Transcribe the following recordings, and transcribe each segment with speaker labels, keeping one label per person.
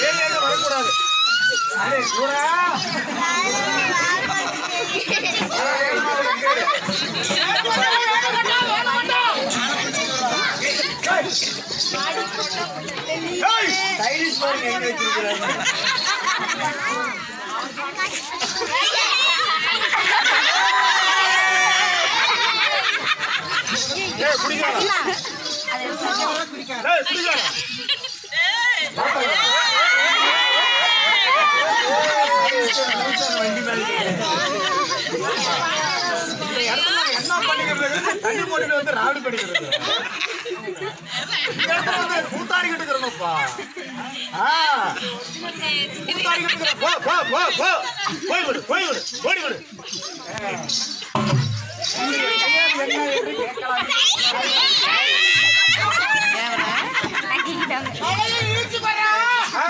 Speaker 1: ஏரியால வரக்கூடாது சூரா ஏய் ஸ்டைலிஷ் பாருங்க எங்க வச்சிருக்காங்க ஏய் குடிக்காத ஏய் குடிக்காத வண்டி மேல இந்த இடத்துல என்ன பண்ணிக்கிறது தண்ணி போட்டுட்டு வந்து ராவடி படிக்கிறது வந்து கூத்தாடிக்கிட்டு இருக்கிறோம்ப்பா கூத்தாடிக்கிட்டு இருக்கிறோம். போ போ போ போ போய் விடு போய் விடு விடு ஆ.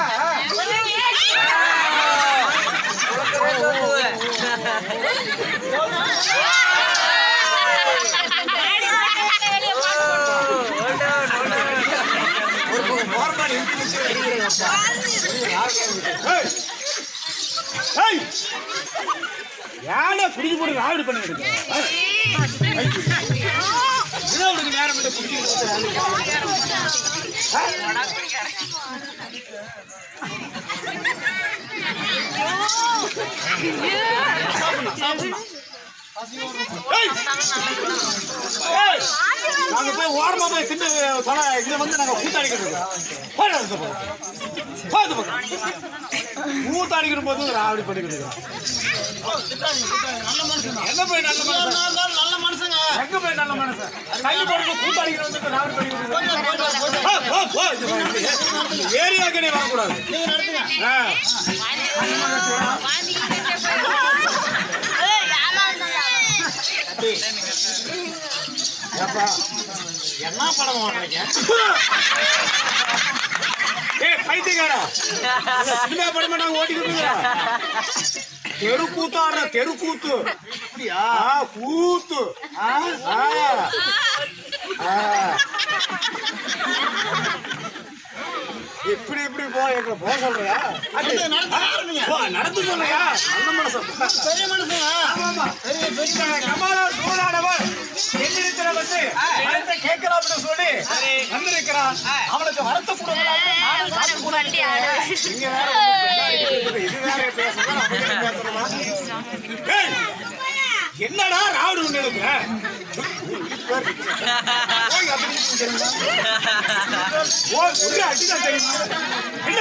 Speaker 1: ஒரு நார்மல் இன்டெலிஜென்ஸ் யானை குடிக்க போட்டு ராவடி பண்ணிட்டு இருக்க நேரம் இல்லை குடிக்க நாங்க போய் ஓரமா போய் சின்ன தொலை இதுல வந்து நாங்க கூத்தாடிக்கிட்டு கூத்தாடிக்கிற போது ராவடி பண்ணிக்கிட்டு என்ன போய். நல்ல மனுஷன்
Speaker 2: நல்ல மனுஷங்க
Speaker 1: எங்க போய் நல்ல மனுஷன் கல்லு போட்டு கூத்தாடிக்கிற வந்து ராவடி பண்ணிக்கிட்டு ஏரியாவுக்கு நீ வரக்கூடாது
Speaker 2: என்ன படம் ஓடுறீங்க?
Speaker 1: ஏய் பைத்தியக்காரா. சினிமா படமா நாங்க ஓட்டிக்கிட்டு இருக்கிறோம் தெரு கூத்தாடுற தெரு கூத்து
Speaker 2: அப்படியா?
Speaker 1: ஆ கூத்து. ஆ ஆ. ஆ. இப்படி இப்படி போ எங்களை போக சொல்றியா?
Speaker 2: நடந்து
Speaker 1: சொல்றியா? நல்ல மனசன்
Speaker 2: பெரிய
Speaker 1: ஆமாமா. இந்த கமலா சூழானவன் என்னிடத்துல வந்து வரத்தை கேட்கிறான்னு சொல்லி வந்திருக்கிறான். அவனுக்கு வரத்தை? ஏய், என்னடா ராவடி ஒண்ணு எடுக்கிற? ஒரே அடிதான் தெரியுமா? என்ன?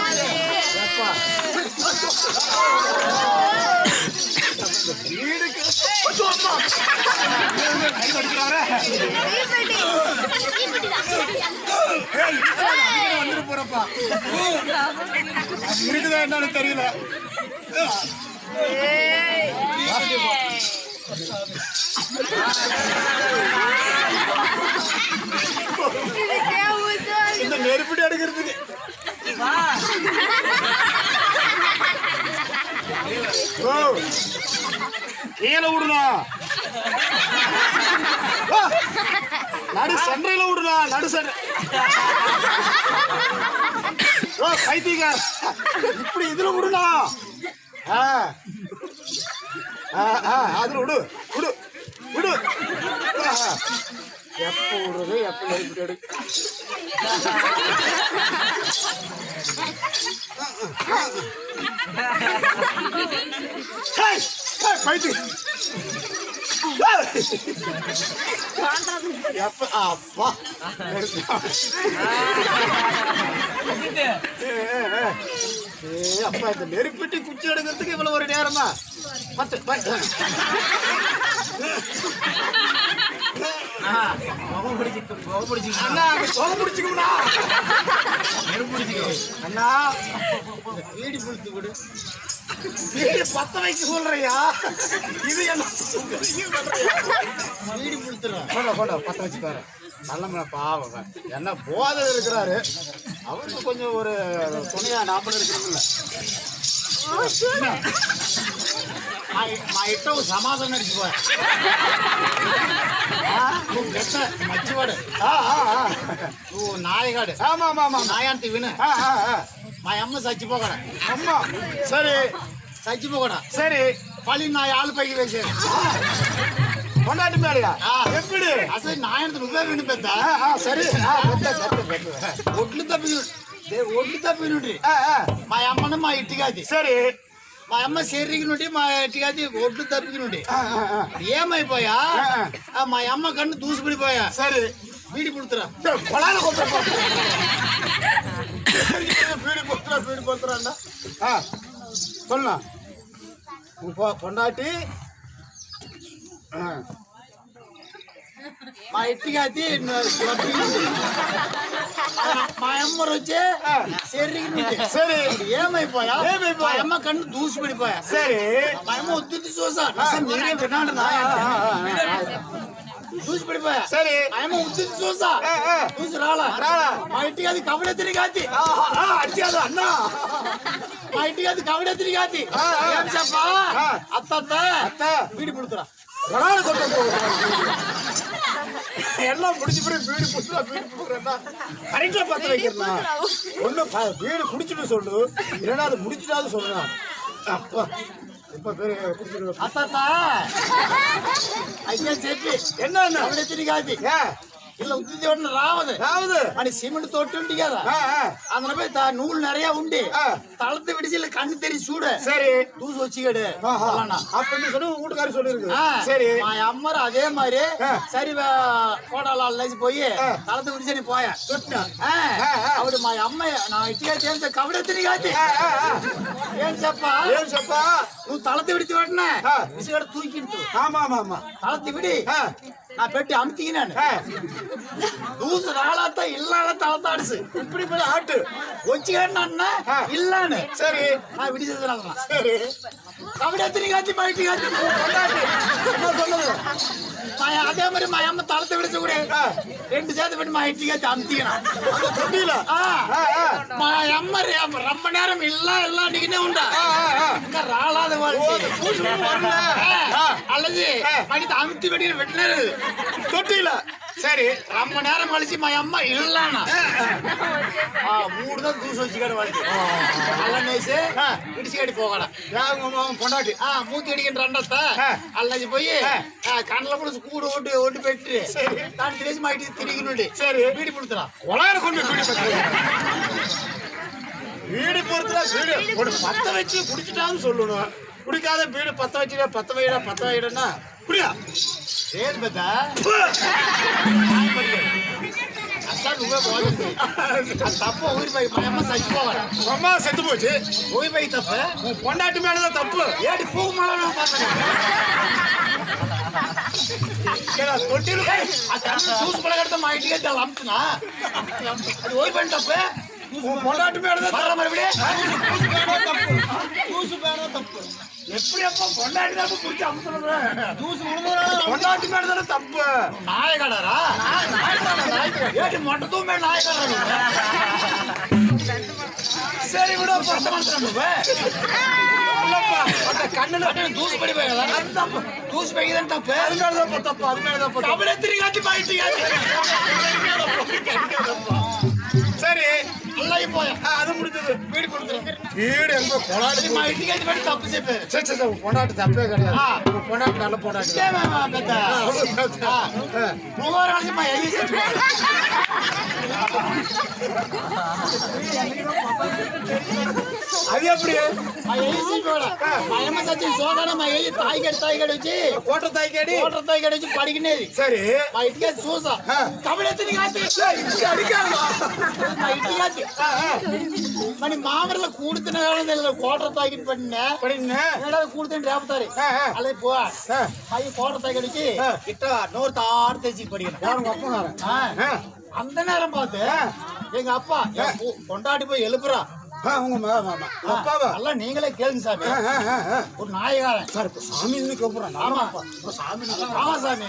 Speaker 1: போறப்பா இருக்குதா என்னன்னு தெரியல நெருப்படி எடுக்கிறதுக்கு ஓ, கீழே விடணும் ஆ, நடு சென்ட்ரல விடணும் நடு சண்டை ஓ பைத்தியக்கார். இப்படி இதுல விடுனா ஆ ஆ ஆ அதுல விடு விடு விடு. ஆ, எப்ப விடுறது எப்ப நெருப்படி அப்பா ஏ, ஏ, ஏ. அப்பா இந்த நெருப்பிட்டி குச்சி எடுக்கிறதுக்கு இவ்வளவு ஒரு நேரமா பத்து பத்து
Speaker 2: முகம் பிடிச்சி முகம் பிடிச்சி
Speaker 1: அண்ணா சோகம் பிடிச்சுக்கோண்ணா அண்ணா
Speaker 2: வீடி புடிச்சு விடு
Speaker 1: வீடு பத்த வைக்க சொல்றியா இது என்ன?
Speaker 2: வீடி புடிச்சுறோம்
Speaker 1: போட போட பத்த வச்சு பாரு நல்ல பாவம். என்ன போதை இருக்கிறாரு. அவருக்கு கொஞ்சம் ஒரு துணையா நாற்பது இருக்கிறீங்கல்ல
Speaker 2: మా మా ఇట్ట ఒక సమాధానం నడిచిపోయా నువ్వు గట్ట మంచివాడు
Speaker 1: ஆ ஆ ஆ
Speaker 2: నువ్వు నాయగాడు
Speaker 1: ஆமா ஆமா ஆமா
Speaker 2: నాయంత విను
Speaker 1: ஆ ஆ ஆ
Speaker 2: మా అమ్మ చచ్చిపోకడా
Speaker 1: அம்மா சரி
Speaker 2: చచ్చిపోకడా
Speaker 1: சரி
Speaker 2: పళ్ళి నా ఆళ్ళు పైకి వేసేది
Speaker 1: கொண்டாட்டு மேலையா
Speaker 2: ఆ.
Speaker 1: எப்படி
Speaker 2: అసలు నాయంత నువ్వే విను పెద్ద
Speaker 1: ஆ ஆ சரி ஆ பெத்த பெத்த பெத்த
Speaker 2: ఒడ్లు తప్పి ఒడ్లు తప్పి నుండి
Speaker 1: ஆ ஆ
Speaker 2: మా అమ్మను మా ఇంటికాది
Speaker 1: சரி
Speaker 2: మా అమ్మ శరీరం నుండి మా ఇంటికాది ఒడ్లు తప్పికి నుండి
Speaker 1: ஆ ஆ ஆ
Speaker 2: ఏమైపోయా
Speaker 1: ఆ, ఆ.
Speaker 2: ఆ, మా అమ్మ కన్ను దూసిపడిపోయా
Speaker 1: சரி
Speaker 2: వీడి పుడుతురా
Speaker 1: கொலால கொண்டு வீடு போத்துறா வீடு போத்துறாண்டா ஆ சொல்லலாம் இப்போ பொண்டாட்டி ஆ
Speaker 2: మా ఇంటికి అయితే మా అమ్మ వచ్చి
Speaker 1: సరే
Speaker 2: ఏమైపోయా మా అమ్మ కన్ను దూసి
Speaker 1: పడిపోయా సరే
Speaker 2: మా అమ్మ వద్దు చూసా మీరే వినాడు చూసి
Speaker 1: పడిపోయా
Speaker 2: సరే ఆయన ఉద్ది చూసా చూసి రాలా
Speaker 1: రాలా
Speaker 2: మా ఇంటికి అది కబడే తిరిగాతి
Speaker 1: అంటే అది అన్నా
Speaker 2: మా ఇంటికి అది కబడే తిరిగాతి ఏం చెప్పా అత్త
Speaker 1: అత్త
Speaker 2: వీడి పుడుతురా
Speaker 1: కొట్టు எல்லாம் முடிச்சு பிறகு வீடு புதுசா வீடு புடுறேன்னா கரெக்டா பார்த்து வைக்கிறலாம். ஒண்ணு வீடு குடிச்சிட்டு சொல்லு. இல்லைன்னா அது முடிச்சுட்டாவது சொல்லலாம். அப்பா இப்ப பேரு
Speaker 2: என்ன
Speaker 1: என்ன
Speaker 2: அப்படி திருக்காது
Speaker 1: ஏன்
Speaker 2: ఇలా ఉద్ది రావదు
Speaker 1: அதாவது
Speaker 2: అని సిమెంట్ తోటి ఉండి కదా
Speaker 1: ஆ, ஆ,
Speaker 2: అందులో పోయి తా- నువ్వులు நிறைய ఉండి
Speaker 1: ஆ.
Speaker 2: தளத்தை விடிச்சு இல்ல கண்ணு தெரிஞ்சு சூடு
Speaker 1: சரி
Speaker 2: தூசு வச்சுக்கடு
Speaker 1: ஆஹா.
Speaker 2: சொல்லண்ணா.
Speaker 1: அப்படின்னு சொல்லி உங்க வீட்டுக்காரர் சொல்லிருக்கு
Speaker 2: ஆ.
Speaker 1: சரி
Speaker 2: మా అమ్మరు అదే మరి
Speaker 1: ఆ.
Speaker 2: సరి కోడాలు లేచి పోయి
Speaker 1: ఆ.
Speaker 2: తలత విడిచని పోయా
Speaker 1: சொன்னா.
Speaker 2: ఆ.
Speaker 1: ఆ, ఆ.
Speaker 2: అప్పుడు మా అమ్మ నా ఇటుగా చేస్తే కబడే తిరిగాతి
Speaker 1: ஆ, ஆ, ஆ.
Speaker 2: ఏం చెప్ప
Speaker 1: ஏன் சப்பா
Speaker 2: నువ్వు తలత విడిచి పెట్టినా
Speaker 1: ఆ.
Speaker 2: విసిగడ తూకింటు
Speaker 1: ஆமா ஆமா ஆமா
Speaker 2: తలత విడి நான் பெட்டி
Speaker 1: அமுத்திக்கினேன்
Speaker 2: தூசு நாளாத்தா இல்லாத தளத்தாடுச்சு.
Speaker 1: இப்படி போய் ஆட்டு. ஒச்சிக்கன்னா
Speaker 2: இல்லான்னு.
Speaker 1: சரி.
Speaker 2: நான் விடி
Speaker 1: சரி.
Speaker 2: எத்தனை காத்தி
Speaker 1: பாய்ட்டி காத்தி சொல்லுது மாயா அதே
Speaker 2: மாதிரி
Speaker 1: மாயாம தளத்தை
Speaker 2: விட கூட. ரெண்டு சேர்த்து விட்டு மா இட்லி கேட்டு அமுத்திக்கணும்.
Speaker 1: மாயா அம்மா ரொம்ப
Speaker 2: நேரம் இல்ல எல்லாம்
Speaker 1: அடிக்கணும் உண்டா? ராளாத
Speaker 2: வாழ்க்கை.
Speaker 1: அலஜி
Speaker 2: மனித அமுத்தி வெட்டின வெட்டினாரு
Speaker 1: தொட்டியில. சரி
Speaker 2: ரொம்ப நேரம் கழிச்சு மை அம்மா இல்லைண்ணா மூணு தான் தூசு வச்சுக்காடு வாழ்க்கை
Speaker 1: நல்ல
Speaker 2: நேசு இடிச்சு
Speaker 1: அடி போகலாம். பொண்டாட்டி?
Speaker 2: ஆ
Speaker 1: மூத்தி
Speaker 2: அடிக்கின்ற அண்டத்தை அல்லது போய் கண்ணில் கூட கூடு
Speaker 1: ஓட்டு
Speaker 2: ஓட்டு பெற்று தான் திரிச்சு மாட்டி திரிக்கணுண்டு
Speaker 1: சரி.
Speaker 2: வீடு கொடுத்துலாம்
Speaker 1: கொலாயிர கொண்டு வீடு வீடு பொறுத்துல வீடு. ஒரு பத்த வச்சு குடிச்சிட்டான்னு சொல்லணும். குடிக்காத வீடு பத்த வச்சுட்டா பத்த வைடா பத்த வைடன்னா புரியா
Speaker 2: ஏன்
Speaker 1: பேத்தா செத்து போச்சு.
Speaker 2: உயிர் பை
Speaker 1: தப்பு? பொண்டாட்டு மேலதான் தப்பு.
Speaker 2: ஏடி பூ
Speaker 1: மேல தொட்டில்
Speaker 2: ஜூஸ் பழகட்டம் ஆயிட்டே அமுத்துனா? அது ஓய்வு பண்ண
Speaker 1: தப்பு? பொண்டாட்டு மேலதான் தப்பு. தப்பு. எப்படி அப்ப பொண்டாட்டி தான் புடிச்சு அமுத்துறது? ஜூஸ் பொண்டாட்டி மேல தானே தப்பு?
Speaker 2: நாயகடரா ஏடி மொட்டை தூமே நாயகடரா
Speaker 1: சரி விட
Speaker 2: பத்த
Speaker 1: மந்திரம் கண்ணுல
Speaker 2: தூசு படி போய் தப்பு தூசு போய்தான் தப்பு.
Speaker 1: அதனால தான் தப்பு அதனால தான்
Speaker 2: தமிழ் எத்திரி காட்டி பாயிட்டு
Speaker 1: சரி
Speaker 2: పుల్లయి
Speaker 1: పోయా అది ముడితది
Speaker 2: వీడి
Speaker 1: కొడుతుంది వీడు ఎంగో
Speaker 2: కొడాలి మా ఇంటికి అయితే పెట్టి తప్పు చెప్పారు సరే
Speaker 1: సరే కొడాటి తప్పే కదా
Speaker 2: కొడాటి నల్ల
Speaker 1: కొడాటి
Speaker 2: నువ్వు వాళ్ళకి మా ఏది
Speaker 1: అది ఎప్పుడు
Speaker 2: మా ఏసీ కూడా మా అమ్మ సచ్చి సోదన మా ఏజీ తాయిగడి తాయిగడి వచ్చి
Speaker 1: కోటర్ తాయిగడి
Speaker 2: కోటర్ తాయిగడి వచ్చి పడిగినేది
Speaker 1: సరే
Speaker 2: మా ఇంటికి చూసా కబడి
Speaker 1: ఎత్తుంది కాదు
Speaker 2: మా ఇంటికి மணி மாமரில கூடுத்தின காலம் கோட்டை தாக்கிட்டு பண்ணினேன்
Speaker 1: அப்படின்னு
Speaker 2: என்னடா கூடுத்தேன்
Speaker 1: ஆ.
Speaker 2: அல்லது போ
Speaker 1: ஆ.
Speaker 2: பைய கோட்டை தாக்கடிச்சு
Speaker 1: ஆ.
Speaker 2: கிட்ட நூறு தாடு தேய்ச்சி படிக்கணும்
Speaker 1: யாரும்.
Speaker 2: ஆ. அந்த நேரம் பார்த்து. எங்க அப்பா பொண்டாட்டி போய் எழுப்புறா எல்லாம் நீங்களே கேளுங்க சாமி. ஒரு நாயகாரன்.
Speaker 1: சார் இப்ப சாமின்னு கூப்பிடுறேன்.
Speaker 2: ஆமா.
Speaker 1: சாமி
Speaker 2: ஆமா சாமி.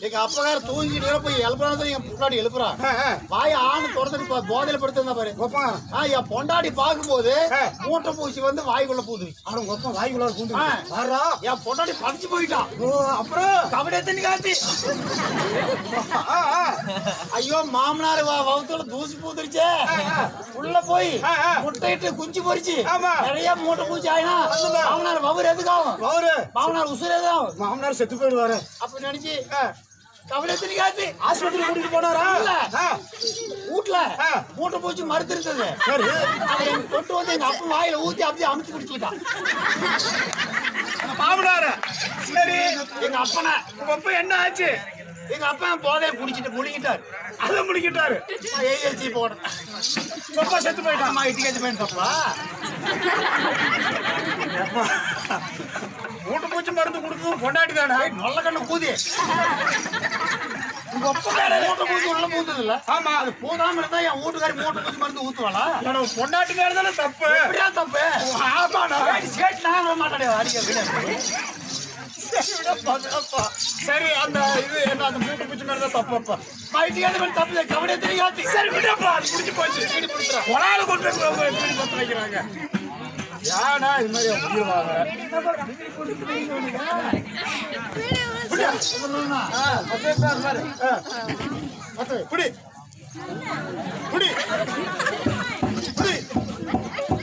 Speaker 2: எங்க அப்பகார தூங்கிட்டு போய் எழுப்புறான்னு என் பொண்டாட்டி எழுப்புறா.
Speaker 1: ஆ, ஆ.
Speaker 2: வாய ஆணு பா- போதையில படுத்திருந்தா பாரு.
Speaker 1: ஒப்பங்காரன்
Speaker 2: ஆ, என் பொண்டாடி பார்க்கும்போது. மூட்டை பூச்சி வந்து வாய்க்குள்ள பூந்து
Speaker 1: ஆனா உங்க அப்பா வாய்க்குள்ள பூந்து. வர்றா
Speaker 2: என் பொண்டாடி படிச்சு போயிட்டான்
Speaker 1: அப்புறம்?
Speaker 2: கபடி தண்ணி காத்தி. ஐயோ மாமனார் வா வவுத்துல தூசி பூத்துருச்சே உள்ள போய். முட்டையிட்டு குஞ்சு பொரிச்சு.
Speaker 1: ஆமா.
Speaker 2: நிறைய மூட்டை பூச்சி ஆயினா மாமனார் வவுர் எதுக்காகும்?
Speaker 1: அவரு
Speaker 2: மாமனார் உசுர் எதுக்காகும்?
Speaker 1: மாமனார் செத்து போயிடுவாரு.
Speaker 2: அப்ப நினைச்சு தண்ணி காத்தி
Speaker 1: ஆஸ்பத்திரி கூட்டிட்டு போனாரா.
Speaker 2: வீட்டுல. மூட்டை பூச்சி மறுத்து இருந்தது. கொண்டு வந்து எங்க அப்பா வாயில ஊத்தி அப்படியே அமுச்சு பிடிச்சிக்கிட்டான்
Speaker 1: மாமனார. சரி.
Speaker 2: எங்க அப்பனை.
Speaker 1: உங்க அப்பா என்ன ஆச்சு?
Speaker 2: எங்க அப்பா போதைய குடிச்சிட்டு முழுகிட்டாரு
Speaker 1: அதை முடிக்கிட்டாரு
Speaker 2: ஏஎல்சி
Speaker 1: உங்க அப்பா செத்து போயிட்டான்.
Speaker 2: அம்மா இட்டிக்கேஜ் பண்ணிட்டப்பா
Speaker 1: மூட்டை பூச்சி மருந்து கொடுத்ததும் பொண்டாட்டி தானே?
Speaker 2: நல்ல கண்ணு பூதி உங்க அப்பா மூட்டை பூச்சி உள்ள பூந்தது இல்ல
Speaker 1: ஆமா.
Speaker 2: அது பூதாம இருந்தா என் வீட்டுக்காரி மூட்டை பூச்சி மருந்து ஊத்துவாளா?
Speaker 1: என்னோட பொண்டாட்டி தப்பு?
Speaker 2: தப்பு? சரி, நான் விட மாட்டேன் அடிக்க.
Speaker 1: சரி அந்த இது என்ன அந்த மூட்டு பூச்சி மேல தான் தப்புப்பா
Speaker 2: இட்டிக்கேஜ் பண்ணி தப்பு கபடியே தெரியாது.
Speaker 1: சரி விடப்பா அது முடிஞ்சு போச்சு.
Speaker 2: வீடு பிடிச்சிடும்
Speaker 1: கொலால கொண்டு போய் அவங்க எப்படி பத்து வைக்கிறாங்க. யானா இது மாதிரி முடிவாங்க புடி புடி புடி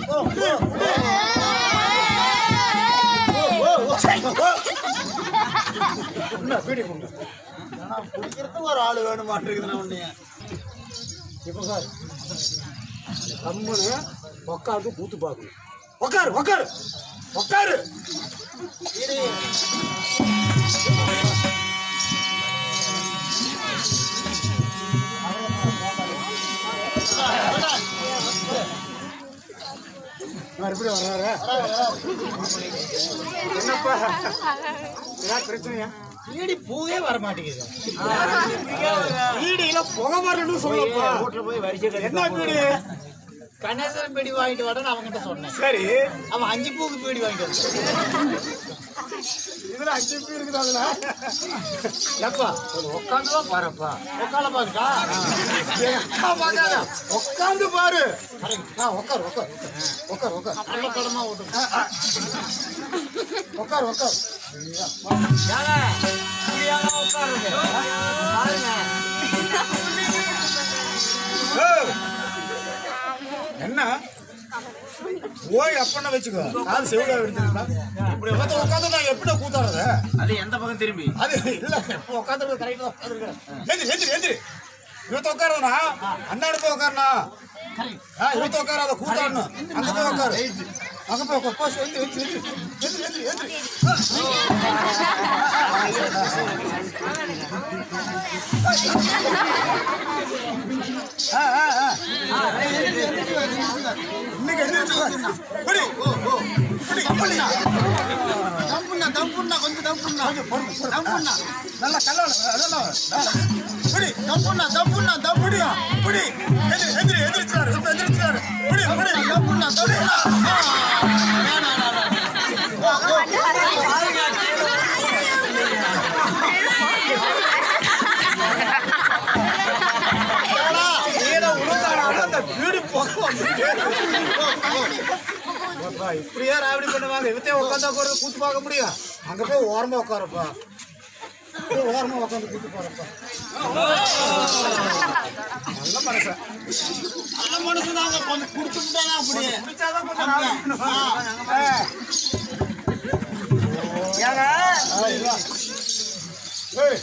Speaker 1: ஓ, புடி, புடி. கொண்டு
Speaker 2: குடிக்கிறதுக்கு ஒரு ஆள் வேணும் மாட்டிருக்குதுண்ணா உன்னைய.
Speaker 1: இப்போ சார் கம்முன்னு உட்காந்து கூத்து பார்க்கணும். உட்காரு உட்காரு உட்காரு மறுபடி வர்றாரு. என்னப்பா? ஏதாவது பிரச்சனையா?
Speaker 2: வீடி பூவே வர மாட்டேங்குது
Speaker 1: வீடியில புகை வரணும்னு சொல்லப்பா
Speaker 2: வீட்டுல போய் வரிசை
Speaker 1: என்ன வீடு?
Speaker 2: கணேசன் பீடி வாங்கிட்டு வரேன்னு அவன்கிட்ட சொன்னேன்.
Speaker 1: சரி.
Speaker 2: அவன் அஞ்சு பூக்கு பீடி வாங்கிட்டு
Speaker 1: இதுல அஞ்சு பேர் இருக்குது அதுல.
Speaker 2: எப்பா
Speaker 1: உட்காந்து பாருப்பா.
Speaker 2: உக்கால பாருக்கா?
Speaker 1: உட்காந்து பாரு. உட்காரு உட்காரு உட்காரு உட்காரு
Speaker 2: படமா ஓட்டும்
Speaker 1: உட்காரு என்ன? ஓய் அப்பன்னு வச்சுக்கோ. கால் செவில எடுத்துருந்தா இப்படி உட்காந்து உட்காந்து நான் எப்படி கூத்தாடுறது?
Speaker 2: அது எந்த பக்கம் திரும்பி?
Speaker 1: அது இல்ல இப்போ உட்காந்து கரெக்டா உட்காந்துருக்கேன் எந்திரி எந்திரி எந்திரி இவத்த உட்காரனா அண்ணா போய் உட்காரணா இவத்த உட்காராத கூத்தாடணும். அங்க போய் உட்காரு. அங்க போ போ போய் வந்து வந்து வந்து ஆ ஆ ஆ இன்னைக்கு எந்திரிச்சு படி ஓ ஓ புடி புடி
Speaker 2: தம்புண்ணா தம்புண்ணா கொஞ்சம் தம்புண்ணா தம்புண்ணா
Speaker 1: நல்லா கல்லவள அதெல்லாம்
Speaker 2: தம்புண்ணா தம்புண்ணா
Speaker 1: தம்புடியா புடி இப்படியா ராவடி பண்ணுவாங்க. இவத்தே உட்காந்தா கூட கூத்து பார்க்க முடியும் அங்க போய் ஓரமா உட்காரப்பா. போய் ஓரமா உட்காந்து கூத்து பாருப்பா. நல்ல மனுஷன்.
Speaker 2: நல்ல மனுஷன் தாங்க கொஞ்சம் குடிச்சுட்டாங்க அப்படியே.
Speaker 1: குடிச்சாதான் கொஞ்சம். ஏய்.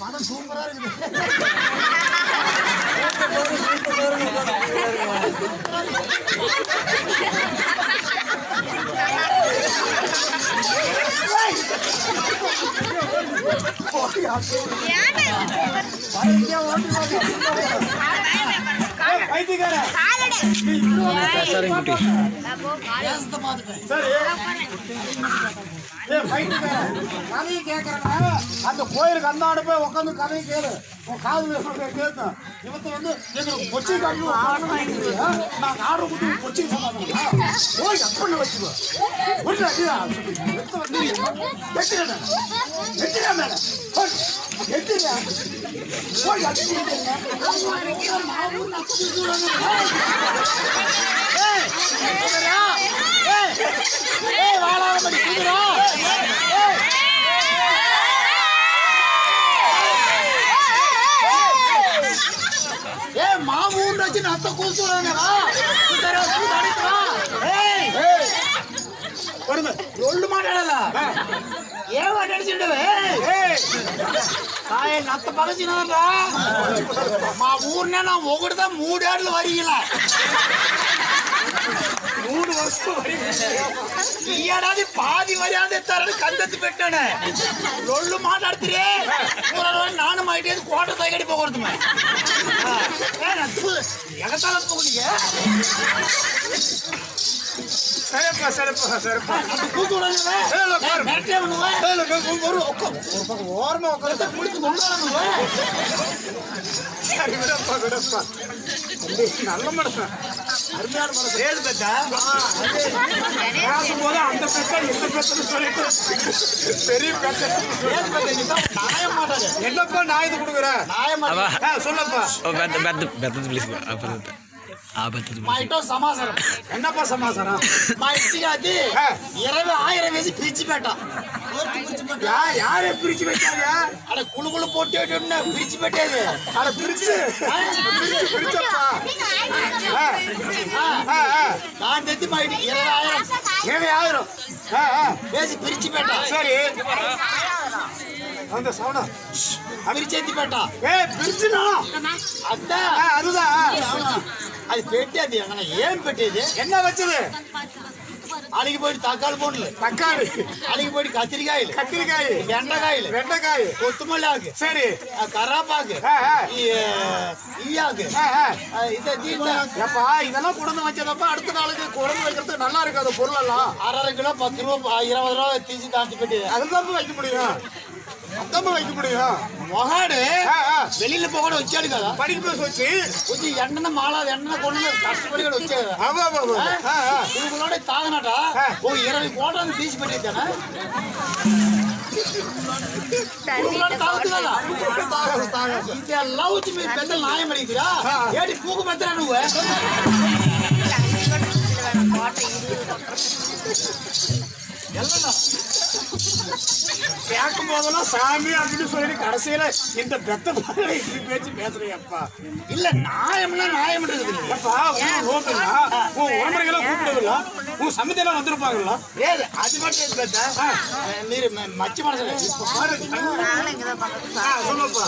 Speaker 2: படம் சூப்பரா இருக்குது.
Speaker 1: பைத்தியக்கார
Speaker 2: பேசத்தை பார்த்துட்டேன்
Speaker 1: சரி ஏய், பைத்தியக்கார கதையை கேட்கறேன்னா அந்த கோயிலுக்கு அந்தாண்ட போய் உட்காந்து கதையை கேளு. உன் காதுல சொல்றேன் கேட்கும் இவத்து வந்து எங்களுக்கு கொச்சி கண்ணு நான் ஆர்டர் கொடுத்து கொச்சி சொன்னாங்களா ஒரு
Speaker 2: ஏய் வாழாமடி குதிரா ஏய் மாமூன் வச்சு நத்த கூசுறாங்கடா குதிரா கூதாடிடா ஏய்
Speaker 1: ஏய், வருங்க
Speaker 2: ஒள்ளு மாட்டாடல ஏன் வாட்டடிச்சிடுவே
Speaker 1: ஏய்
Speaker 2: காய நத்த பகச்சினடா మా ఊరినే నా ఒకటిదా మూడేళ్ళు వరిగిల
Speaker 1: மூணு வருஷம் வரைக்கும்
Speaker 2: ఈ ఏడాది పాది మర్యాద ఇస్తారని కందెత్తి పెట్టాను రొళ్ళు మాట్లాడుతురే నాన్న మా ఇంటి కోట తగడిపోకూడదు ఎగతాల పోగుడిగా
Speaker 1: சரிப்பா சரிப்பா சரிப்பா
Speaker 2: కూతుడు మెరటేవు నువ్వే
Speaker 1: ஏய், ஒரு ஒரு ஒக்க- ஒரு பக்கம் ஓரமா உட்காந்து
Speaker 2: కుడికి దొంగ నువ్వే
Speaker 1: சரி விடப்பா விடப்பா தம்பி, நல்ல மனுஷன் அருமையான மனுஷன்
Speaker 2: ఏడు పెద్ద
Speaker 1: பேசும்போது அந்த பெத்த இந்த பெத்தன்னு சொல்லிட்டு பெரிய பெத்த
Speaker 2: ఏడు పెద్ద నిజం నాయం మాట్లాడు
Speaker 1: என்னப்பா நான் இது கொடுக்குறேன்
Speaker 2: నాయం మాట్లాడు
Speaker 1: ஆ, சொல்லப்பா
Speaker 3: ఓ పెద్ద పెద్ద పెద్దది ప్లీజ్ ఆ పెద్దది ఆ పెద్దది
Speaker 2: మా ఇంట్లో సమాచారం
Speaker 1: என்னப்பா சமாசாரம்
Speaker 2: మా ఇంటికి అది
Speaker 1: ఆ.
Speaker 2: ఇరవై ఆయిరం వేసి పిలిచి పెట్ట
Speaker 1: யா யாரே பிரிச்சு வச்சாங்க
Speaker 2: అక్కడ కులుగులు పొట్టేటి పిలిచి పెట్టేది
Speaker 1: அட பிரிச்சு பிரிச்சு பிரிச்சப்பா ஆ, ஆ, ஆ.
Speaker 2: நான்
Speaker 1: தெத்தி மாட்டேன் இருபதாயிரம் இருபதாயிரம்
Speaker 2: பேசி பிரிச்சு பேட்டா
Speaker 1: சரி அந்த
Speaker 2: சவுனா அபிரிச்சேத்தி பேட்டா
Speaker 1: ஏ பிரிச்சுனா அதான் அதுதான்
Speaker 2: அது பெட்டி அது ஏன் பெட்டி இது
Speaker 1: என்ன வச்சது?
Speaker 2: அன்னைக்கு போயிட்டு தக்காளி போடல.
Speaker 1: தக்காளி.
Speaker 2: அன்னைக்கு போயிட்டு
Speaker 1: கத்திரிக்காய்
Speaker 2: கத்திரிக்காய்.
Speaker 1: வெண்டைக்காய்
Speaker 2: வெண்டைக்காய். கொத்துமல்லாக்கு
Speaker 1: சரி.
Speaker 2: கராப்பாக்கு. ஈயாக்கு.
Speaker 1: எப்பா இதெல்லாம் குழந்தை வச்சதப்ப அடுத்த நாளுக்கு குழந்தை வைக்கிறதுக்கு நல்லா இருக்கு அந்த பொருள் எல்லாம்
Speaker 2: அரை கிலோ பத்து ரூபா இருபது ரூபா தீச்சு காட்டி போயிட்டு
Speaker 1: அதுதான் வைக்க முடியும். அதான் வைக்க முடியும்
Speaker 2: మొహాడు
Speaker 1: ஆ, ஆ.
Speaker 2: வெளியில పోకుండా వచ్చాడు కదా
Speaker 1: படிக்க பேச வச்சு
Speaker 2: వచ్చి ఎండన మాల ఎండన కొండ కష్టపడి కూడా వచ్చాడు కదా
Speaker 1: ஆமா ஆமா ஆமா. ஆ, ஆ.
Speaker 2: ఇదిగోడే తాగనట
Speaker 1: ఆ.
Speaker 2: ఓ ఇరవై కోట్లను తీసి పెట్టిద్దానా తాగుతున్నా
Speaker 1: தாகம், தாகம்.
Speaker 2: ఇంకెల్లా వచ్చి మీ పెద్దలు న్యాయం అడిగిరా
Speaker 1: ఆ.
Speaker 2: ఏటి పూకు పెద్దరా నువ్వు ఎల్లన్నా
Speaker 1: கேட்கும் போதெல்லாம் சாமி அப்படின்னு சொல்லிட்டு கடைசியில இந்த பெத்த பாடல இப்படி பேச்சு பேசுறியப்பா.
Speaker 2: இல்ல நாயம்னா நாயம் இல்லப்பா
Speaker 1: ரோட்டுல உன் உடம்புகளை கூப்பிடுதுல உன்
Speaker 2: சமயத்தெல்லாம் வந்திருப்பாங்கல்ல? ஏது அது மட்டும் இல்ல நீர் மச்ச
Speaker 1: மனசுல சொல்லுப்பா.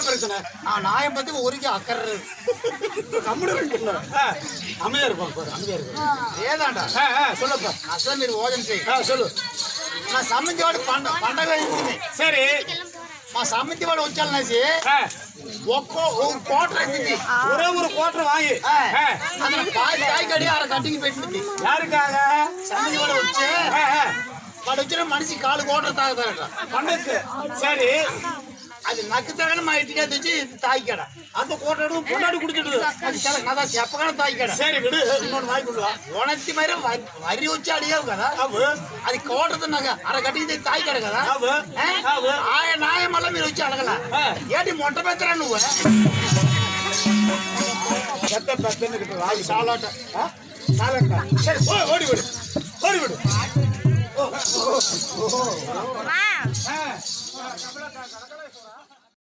Speaker 1: பிரச்சனை?
Speaker 2: நான்
Speaker 1: பத்தி ஒருக்கி அக்கறை. அமையா இருப்பான்
Speaker 2: அமையா
Speaker 1: இருப்பான் ஏதாண்டா? சொல்லுப்பா.
Speaker 2: அசல் நீர்
Speaker 1: ஓஜன் சொல்லு.
Speaker 2: நான் சமைஞ்சவாடு பண்ட பண்டக
Speaker 1: சரி.
Speaker 2: మా సమితి వాడు వచ్చాలనేసి ఒక్కో ఒక కోటర్
Speaker 1: ఎక్కింది ఒరే ఒక
Speaker 2: కోటర్
Speaker 1: వాయి
Speaker 2: అతను కాయ కాయ కడి ఆడ కట్టింగ్ పెట్టింది படைச்சுனா மனுஷி காலு ஓடுறதாக தரட்டான்
Speaker 1: பண்ணுக்கு சரி.
Speaker 2: அது நக்குத்தகன மாயிட்டுக்கா தச்சு தாய் கடை
Speaker 1: அந்த கோட்டையும் பொண்டாடி குடிச்சிட்டு
Speaker 2: அது சில கதா. செப்பகான தாய் கடை
Speaker 1: சரி விடு. இன்னொன்று வாங்கி
Speaker 2: கொள்ளுவா உனக்கு மாதிரி வரி
Speaker 1: வச்சு
Speaker 2: அடியாவு கதா. அவு அது கோட்டத்துனாங்க அரை
Speaker 1: கட்டிக்கு
Speaker 2: தாய்
Speaker 1: கடை
Speaker 2: கதா. அவு ஆய நாயமெல்லாம் மீறி வச்சு
Speaker 1: அழகல
Speaker 2: ஏடி மொட்டை பேத்துறா நுவ
Speaker 1: பெத்த பெத்தன்னு
Speaker 2: கிட்ட
Speaker 1: சாலாட்ட சாலாட்டா சரி ஓடி விடு. ஓடி விடு. ஆ.